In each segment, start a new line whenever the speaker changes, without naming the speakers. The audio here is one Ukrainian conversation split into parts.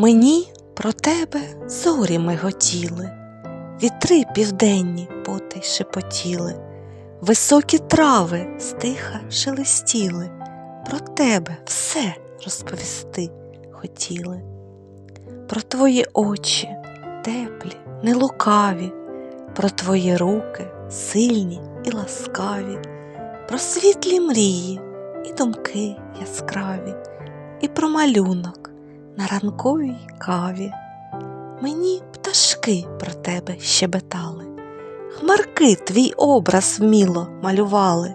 Мені про тебе зорі миготіли, вітри південні потай шепотіли, високі трави стиха шелестіли, про тебе все розповісти хотіли, про твої очі теплі, нелукаві, про твої руки сильні і ласкаві, про світлі мрії і думки яскраві, і про малюнок на ранковій каві. Мені пташки про тебе щебетали, хмарки твій образ вміло малювали,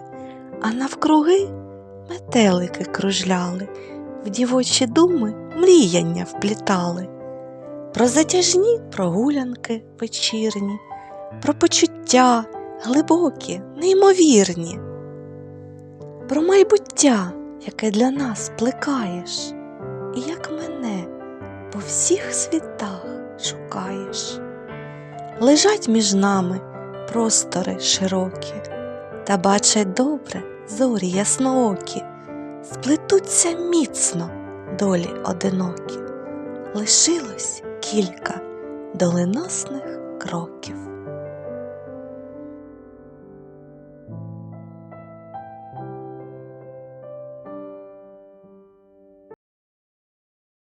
а навкруги метелики кружляли, в дівочі думи мріяння вплітали, про затяжні прогулянки вечірні, про почуття глибокі, неймовірні, про майбуття, яке для нас плекаєш, і як мене всіх світах шукаєш. Лежать між нами простори широкі, та бачать добре зорі ясноокі, сплетуться міцно долі одинокі. Лишилось кілька доленосних кроків.